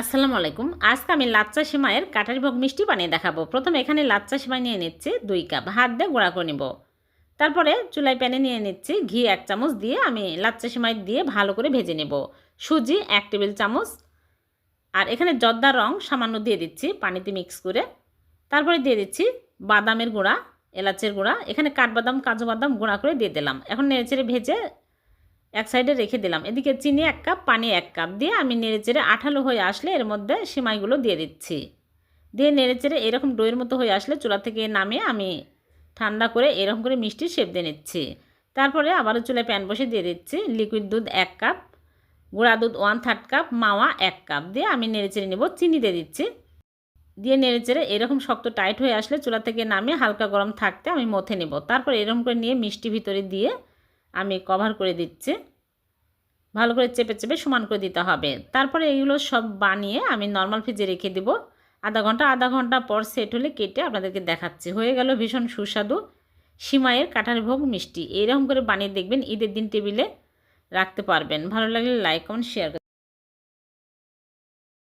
আসসালামু আলাইকুম। আজকে আমি লাচ্চা সেমাইয়ের কাটারি ভোগ মিষ্টি বানিয়ে দেখাবো। প্রথমে এখানে লাচ্চা সেমাই নিয়ে নিচ্ছি দুই কাপ। হাত দিয়ে গুঁড়া করে নিব। তারপরে চুলাই প্যানে নিয়ে নিচ্ছি ঘি এক চামচ দিয়ে আমি লাচ্চা সেমাই দিয়ে ভালো করে ভেজে নেব। সুজি এক টেবিল চামচ। আর এখানে জর্দার রং সামান্য দিয়ে দিচ্ছি পানিতে মিক্স করে। তারপরে দিয়ে দিচ্ছি বাদামের গুঁড়া, এলাচের গুঁড়া। এখানে কাঠবাদাম, কাজু বাদাম গুঁড়া করে দিয়ে দিলাম। এখন নেড়েচেড়ে ভেজে এক সাইডে রেখে দিলাম। এদিকে চিনি এক কাপ, পানি এক কাপ দিয়ে আমি নেড়েচেড়ে আঠালো হয়ে আসলে এর মধ্যে সিমাইগুলো দিয়ে দিচ্ছি। দিয়ে নেড়েচেড়ে এরকম ডোয়ের মতো হয়ে আসলে চুলা থেকে নামিয়ে আমি ঠান্ডা করে এরকম করে মিষ্টি শেপ দিয়ে নিচ্ছি। তারপরে আবারও চুলায় প্যান বসে দিয়ে দিচ্ছি। লিকুইড দুধ এক কাপ, গুঁড়া দুধ ওয়ান থার্ড কাপ, মাওয়া এক কাপ দিয়ে আমি নেড়েচেড়ে নেব, চিনি দিয়ে দিচ্ছি। দিয়ে নেড়েচেড়ে এরকম শক্ত টাইট হয়ে আসলে চুলা থেকে নামিয়ে হালকা গরম থাকতে আমি মথে নেব। তারপর এরকম করে নিয়ে মিষ্টি ভিতরে দিয়ে আমি কভার করে দিচ্ছি। ভালো করে চেপে চেপে সমান করে দিতে হবে। তারপরে এগুলো সব বানিয়ে আমি নর্মাল ফ্রিজে রেখে দেবো। আধা ঘণ্টা আধা ঘণ্টা পর সেট হলে কেটে আপনাদেরকে দেখাচ্ছি। হয়ে গেল ভীষণ সুস্বাদু সিমাইয়ের কাঁঠাল ভোগ মিষ্টি। এইরকম করে বানিয়ে দেখবেন ঈদের দিন টেবিলে রাখতে পারবেন। ভালো লাগলে লাইক কমেন্ট শেয়ার